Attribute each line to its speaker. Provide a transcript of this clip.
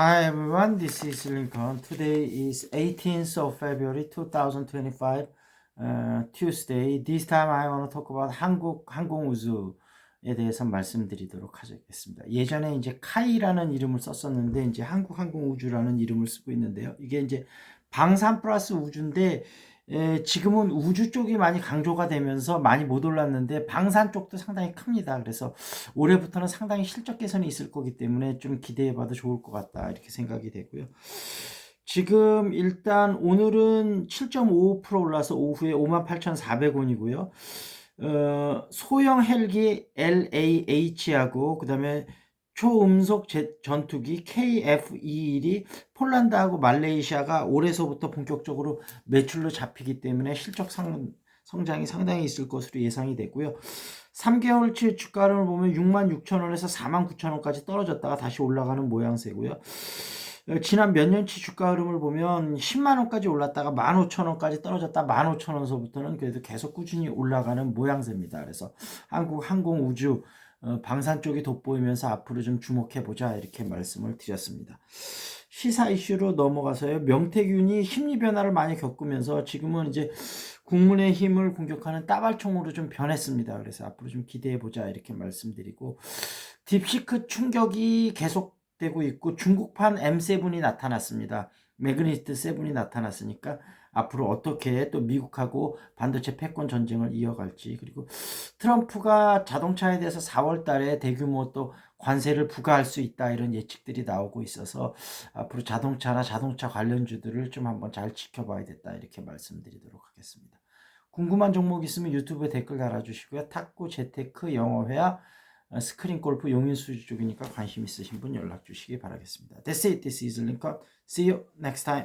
Speaker 1: Hi everyone, this is Lincoln. Today is 18th of February 2025, uh, Tuesday. This time I want to talk about 한국 항공우주에 대해서 말씀드리도록 하겠습니다. 예전에 이제 카이라는 이름을 썼었는데 이제 한국 항공우주라는 이름을 쓰고 있는데요. 이게 이제 방산 플러스 우주인데 에, 지금은 우주 쪽이 많이 강조가 되면서 많이 못 올랐는데 방산 쪽도 상당히 큽니다. 그래서 올해부터는 상당히 실적 개선이 있을 거기 때문에 좀 기대해 봐도 좋을 것 같다. 이렇게 생각이 되고요. 지금 일단 오늘은 7.55% 올라서 오후에 58,400원이고요. 어, 소형 헬기 LAH하고 그다음에 초음속 제- 전투기 KF-21이 폴란드하고 말레이시아가 올해서부터 본격적으로 매출로 잡히기 때문에 실적 상, 성장이 상당히 있을 것으로 예상이 되고요. 3개월치 주가를 보면 66,000원에서 49,000원까지 떨어졌다가 다시 올라가는 모양새고요. 어, 지난 몇 년치 주가 흐름을 보면 10만 원까지 올랐다가 15,000원까지 떨어졌다 15,000원서부터는 그래도 계속 꾸준히 올라가는 모양새입니다. 그래서 한국 항공 우주 어, 방산 쪽이 돋보이면서 앞으로 좀 주목해 보자 이렇게 말씀을 드렸습니다. 시사 이슈로 넘어가서요. 명태균이 심리 변화를 많이 겪으면서 지금은 이제 국민의 힘을 공격하는 따발총으로 좀 변했습니다. 그래서 앞으로 좀 기대해 보자 이렇게 말씀드리고 딥시크 충격이 계속되고 있고 중국판 M7이 나타났습니다. 매그니스트 7이 나타났으니까 앞으로 어떻게 또 미국하고 반도체 패권 전쟁을 이어갈지 그리고 트럼프가 자동차에 대해서 4월 달에 대규모 또 관세를 부과할 수 있다 이런 예측들이 나오고 있어서 앞으로 자동차나 자동차 관련주들을 좀 한번 잘 지켜봐야겠다 이렇게 말씀드리도록 하겠습니다. 궁금한 종목 있으면 유튜브에 댓글 달아주시고요. 탁구, 재테크, 영어회화, 어, 스크린 골프, 용인수주 쪽이니까 관심 있으신 분 연락 주시기 바라겠습니다. That's it. This is Lincoln. See you next time.